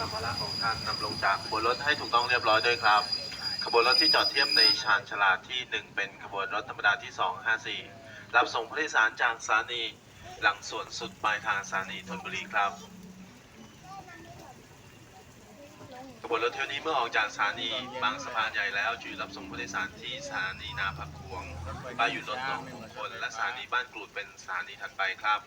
จากขบวนรถให้ถูกต้องเรียบร้อยด้วยครับ ขบวนรถที่จอดเทียบในชานชลาที่ 1 เป็นขบวนรถธรรมดาที่ 254 รับส่งผู้โดยสารจากสถานีหลังสวนสุดปลายทางสถานีธนบุรีครับขบวนรถเที่ยวนี้เมื่อออกจากสถานีบางสะพานใหญ่แล้วจะรับส่งผู้โดยสารที่สถานีนาพักพวงไปหยอยู่รถนองมงคลและสถานีบ้านกรูดเป็นสถานีถัดไปครับ